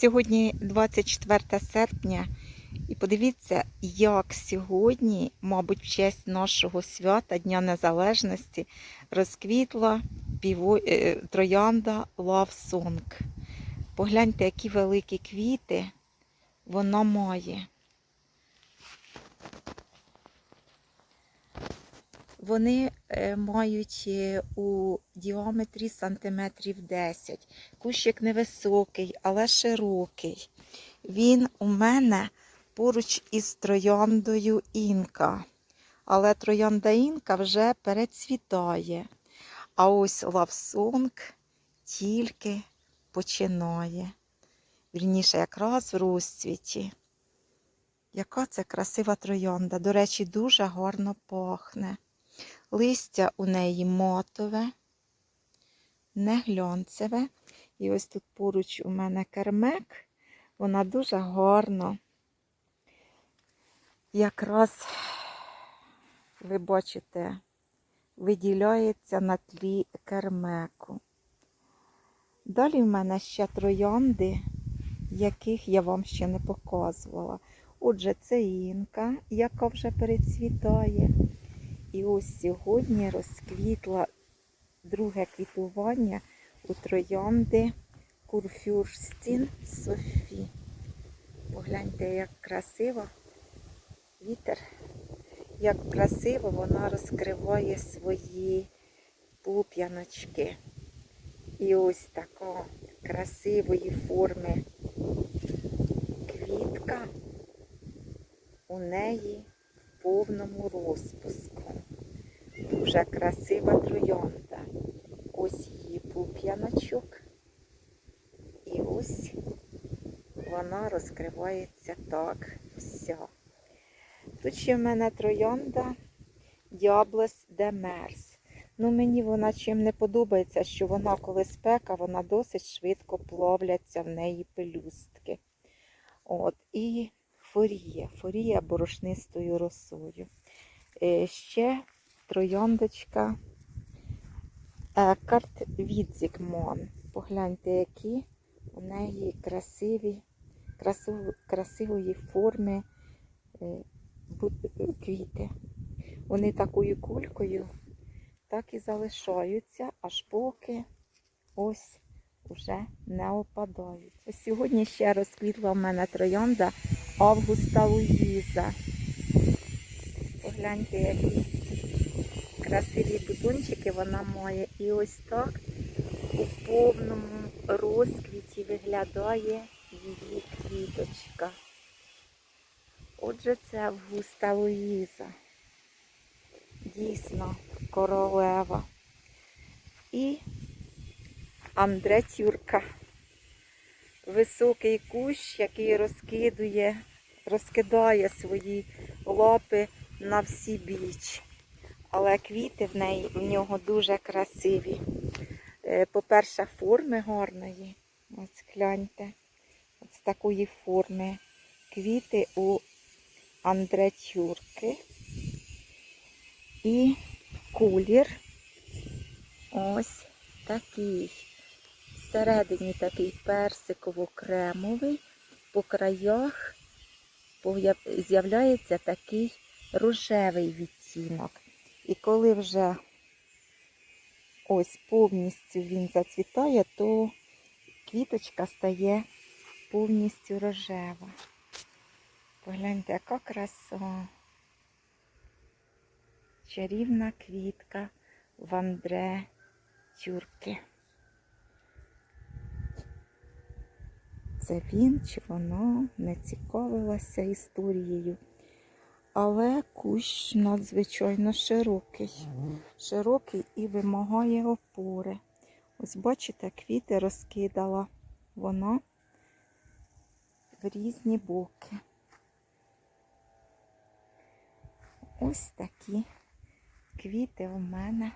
Сьогодні 24 серпня, і подивіться, як сьогодні, мабуть, в честь нашого свята Дня Незалежності розквітла піво... е, троянда Song. Погляньте, які великі квіти вона має. Вони е, мають е, у діаметрі сантиметрів 10. Кущик невисокий, але широкий. Він у мене поруч із трояндою інка. Але троянда інка вже перецвітає. А ось лавсонг тільки починає. Вірніше, якраз в розцвіті. Яка це красива троянда. До речі, дуже гарно пахне. Листя у неї матове, не глянцеве. І ось тут поруч у мене кермек. Вона дуже гарно. Якраз, ви бачите, виділяється на тлі кермеку. Далі в мене ще троянди, яких я вам ще не показувала. Отже, це інка, яка вже перецвітає. І ось сьогодні розквітла друге квітування у троянди Курфюрстін Софі. Погляньте, як красиво вітер, як красиво вона розкриває свої пуп'яночки. І ось така красивої форми квітка у неї повному розпуску. Дуже красива троянда. Ось її пуп'яночок. І ось вона розкривається так вся. Тут ще в мене троянда Діаблес де Мерс. Ну, мені вона чим не подобається, що вона, коли спека, вона досить швидко плавляться в неї пелюстки. От, і форія, форія борошнистою росою. Е, ще трояндочка Екарт Відзікмон. Погляньте, які у неї красиві, красив, красивої форми е, квіти. Вони такою кулькою так і залишаються, аж поки ось уже не опадають. Ось Сьогодні ще розквітла в мене троянда Августа Луїза. Погляньте, які красиві бутончики вона має. І ось так у повному розквіті виглядає її квіточка. Отже, це Августа Луїза. Дійсно королева. І Андре Тюрка. Високий кущ, який розкидує, розкидає свої лапи на всі біч. Але квіти в неї в нього дуже красиві. Е, По-перше, форми гарної. Ось гляньте. Ось такої форми. Квіти у Андре Тюрки. І колір ось такий. Всередині такий персиково-кремовий, по краях з'являється такий рожевий відтінок. І коли вже ось повністю він зацвітає, то квіточка стає повністю рожева. Погляньте, яка краса. Чарівна квітка в Андре Тюрки. Це він чи вона не цікавилася історією. Але кущ надзвичайно широкий. Широкий і вимагає опори. Ось бачите, квіти розкидала вона в різні боки. Ось такі квіти у мене.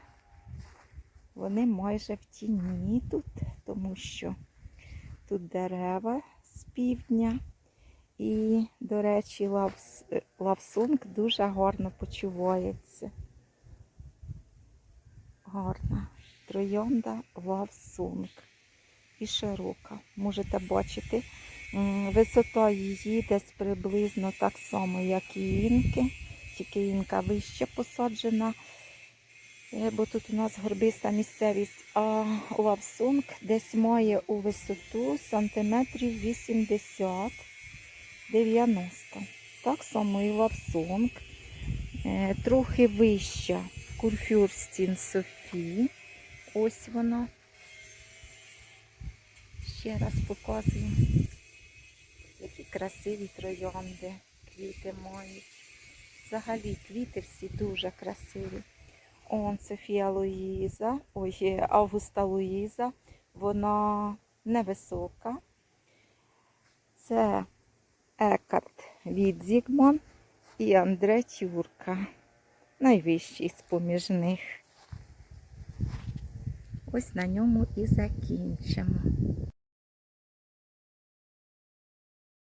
Вони майже в тіні тут, тому що тут дерева з півдня. І, до речі, лавс- е, лавсунг дуже гарно почувається. Гарна. Троянда лавсунг. І широка. Можете бачити, Висота її десь приблизно так само, як і інки, тільки інка вище посаджена, бо тут у нас горбиста місцевість, а лавсунг десь має у висоту сантиметрів 80-90. Так само і лавсунг. Е, Трохи вища курфюрстін Софі. Ось вона. Ще раз показую. Які красиві троянди, квіти мають. Взагалі квіти всі дуже красиві. Он Софія Луїза, ой, Августа Луїза. Вона невисока. Це Екарт Відзігман і Андре Тюрка. Найвищий з-поміж них. Ось на ньому і закінчимо.